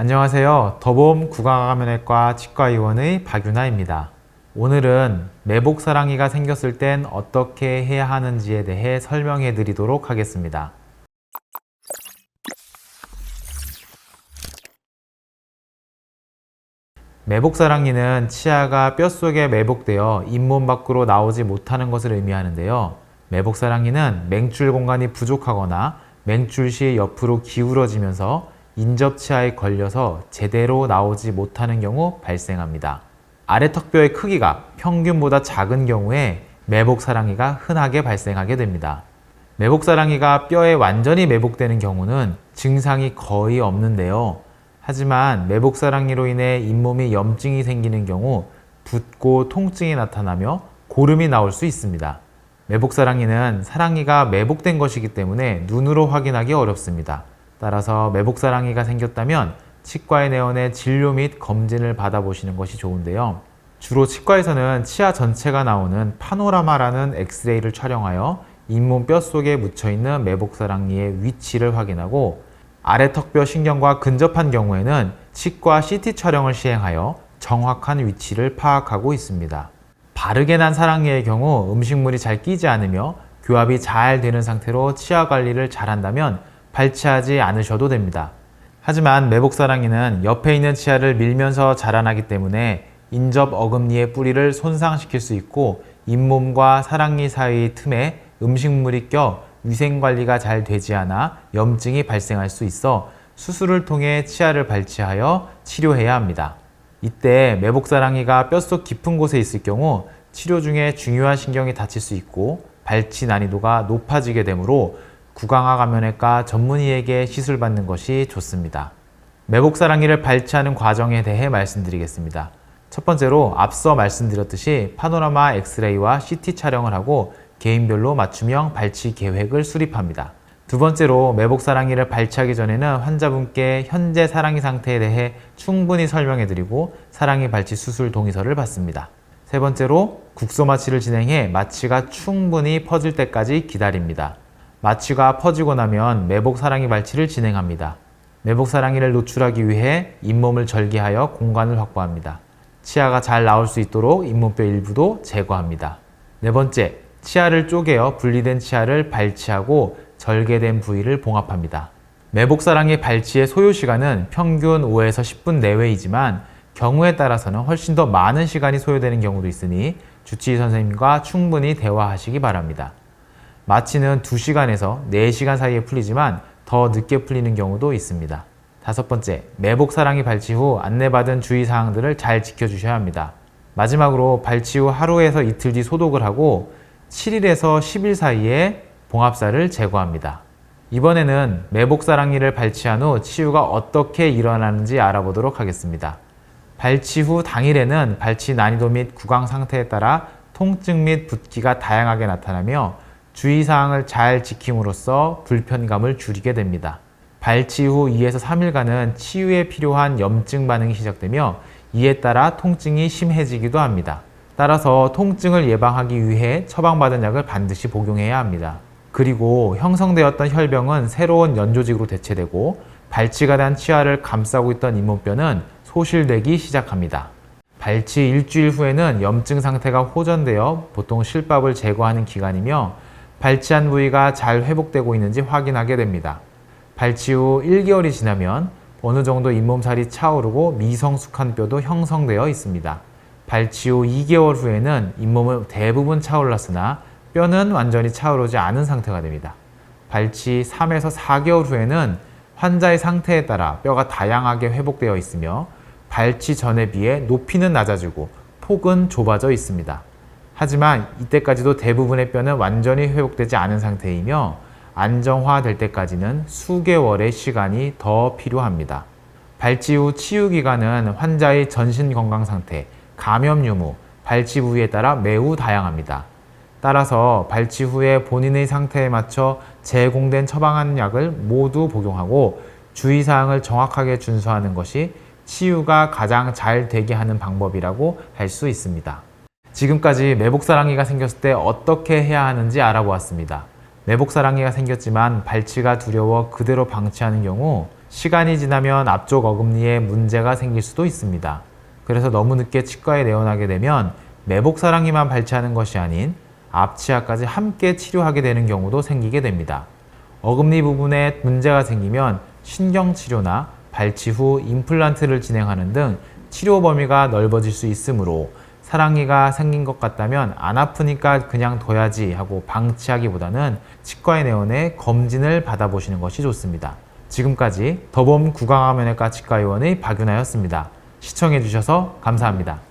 안녕하세요. 더봄 구강암면외과 치과의원의 박윤아입니다. 오늘은 매복사랑이가 생겼을 땐 어떻게 해야 하는지에 대해 설명해 드리도록 하겠습니다. 매복사랑니는 치아가 뼛속에 매복되어 잇몸 밖으로 나오지 못하는 것을 의미하는데요. 매복사랑니는 맹출 공간이 부족하거나 맹출 시 옆으로 기울어지면서 인접치아에 걸려서 제대로 나오지 못하는 경우 발생합니다. 아래 턱뼈의 크기가 평균보다 작은 경우에 매복사랑이가 흔하게 발생하게 됩니다. 매복사랑이가 뼈에 완전히 매복되는 경우는 증상이 거의 없는데요. 하지만 매복사랑이로 인해 잇몸이 염증이 생기는 경우 붓고 통증이 나타나며 고름이 나올 수 있습니다. 매복사랑이는 사랑니가 매복된 것이기 때문에 눈으로 확인하기 어렵습니다. 따라서 매복사랑이가 생겼다면 치과에 내원해 진료 및 검진을 받아보시는 것이 좋은데요. 주로 치과에서는 치아 전체가 나오는 파노라마라는 엑스레이를 촬영하여 잇몸 뼈 속에 묻혀있는 매복사랑니의 위치를 확인하고 아래 턱뼈 신경과 근접한 경우에는 치과 CT 촬영을 시행하여 정확한 위치를 파악하고 있습니다. 바르게 난 사랑니의 경우 음식물이 잘 끼지 않으며 교합이 잘 되는 상태로 치아 관리를 잘한다면 발치하지 않으셔도 됩니다. 하지만 매복사랑니는 옆에 있는 치아를 밀면서 자라나기 때문에 인접 어금니의 뿌리를 손상시킬 수 있고 잇몸과 사랑니 사이의 틈에 음식물이 껴 위생 관리가 잘 되지 않아 염증이 발생할 수 있어 수술을 통해 치아를 발치하여 치료해야 합니다. 이때 매복사랑이가 뼛속 깊은 곳에 있을 경우 치료 중에 중요한 신경이 다칠 수 있고 발치 난이도가 높아지게 되므로 구강학 암면외과 전문의에게 시술받는 것이 좋습니다. 매복사랑이를 발치하는 과정에 대해 말씀드리겠습니다. 첫 번째로 앞서 말씀드렸듯이 파노라마 엑스레이와 CT 촬영을 하고 개인별로 맞춤형 발치 계획을 수립합니다. 두 번째로 매복 사랑이를 발치하기 전에는 환자분께 현재 사랑이 상태에 대해 충분히 설명해 드리고 사랑이 발치 수술 동의서를 받습니다. 세 번째로 국소 마취를 진행해 마취가 충분히 퍼질 때까지 기다립니다. 마취가 퍼지고 나면 매복 사랑이 발치를 진행합니다. 매복 사랑이를 노출하기 위해 잇몸을 절개하여 공간을 확보합니다. 치아가 잘 나올 수 있도록 잇몸뼈 일부도 제거합니다. 네 번째, 치아를 쪼개어 분리된 치아를 발치하고 절개된 부위를 봉합합니다. 매복사랑의 발치의 소요 시간은 평균 5에서 10분 내외이지만 경우에 따라서는 훨씬 더 많은 시간이 소요되는 경우도 있으니 주치의 선생님과 충분히 대화하시기 바랍니다. 마취는 2시간에서 4시간 사이에 풀리지만 더 늦게 풀리는 경우도 있습니다. 다섯 번째, 매복 사랑이 발치 후 안내받은 주의사항들을 잘 지켜주셔야 합니다. 마지막으로 발치 후 하루에서 이틀 뒤 소독을 하고 7일에서 10일 사이에 봉합살을 제거합니다. 이번에는 매복사랑니를 발치한 후 치유가 어떻게 일어나는지 알아보도록 하겠습니다. 발치 후 당일에는 발치 난이도 및 구강 상태에 따라 통증 및 붓기가 다양하게 나타나며 주의사항을 잘 지킴으로써 불편감을 줄이게 됩니다. 발치 후 2에서 3일간은 치유에 필요한 염증 반응이 시작되며 이에 따라 통증이 심해지기도 합니다. 따라서 통증을 예방하기 위해 처방받은 약을 반드시 복용해야 합니다. 그리고 형성되었던 혈병은 새로운 연조직으로 대체되고 발치가 난 치아를 감싸고 있던 잇몸뼈는 소실되기 시작합니다. 발치 일주일 후에는 염증 상태가 호전되어 보통 실밥을 제거하는 기간이며 발치한 부위가 잘 회복되고 있는지 확인하게 됩니다. 발치 후 1개월이 지나면 어느 정도 잇몸살이 차오르고 미성숙한 뼈도 형성되어 있습니다. 발치 후 2개월 후에는 잇몸은 대부분 차올랐으나 뼈는 완전히 차오르지 않은 상태가 됩니다. 발치 3에서 4개월 후에는 환자의 상태에 따라 뼈가 다양하게 회복되어 있으며 발치 전에 비해 높이는 낮아지고 폭은 좁아져 있습니다. 하지만 이때까지도 대부분의 뼈는 완전히 회복되지 않은 상태이며 안정화될 때까지는 수개월의 시간이 더 필요합니다. 발치 후 치유 기간은 환자의 전신 건강 상태, 감염 유무, 발치 부위에 따라 매우 다양합니다. 따라서 발치 후에 본인의 상태에 맞춰 제공된 처방한 약을 모두 복용하고 주의사항을 정확하게 준수하는 것이 치유가 가장 잘 되게 하는 방법이라고 할 수 있습니다. 지금까지 매복사랑이가 생겼을 때 어떻게 해야 하는지 알아보았습니다. 매복사랑이가 생겼지만 발치가 두려워 그대로 방치하는 경우 시간이 지나면 앞쪽 어금니에 문제가 생길 수도 있습니다. 그래서 너무 늦게 치과에 내원하게 되면 매복사랑니만 발치하는 것이 아닌 앞치아까지 함께 치료하게 되는 경우도 생기게 됩니다. 어금니 부분에 문제가 생기면 신경치료나 발치 후 임플란트를 진행하는 등 치료 범위가 넓어질 수 있으므로 사랑니가 생긴 것 같다면 안 아프니까 그냥 둬야지 하고 방치하기보다는 치과에 내원해 검진을 받아보시는 것이 좋습니다. 지금까지 더봄 구강암면외과 치과의원의 박윤아였습니다. 시청해주셔서 감사합니다.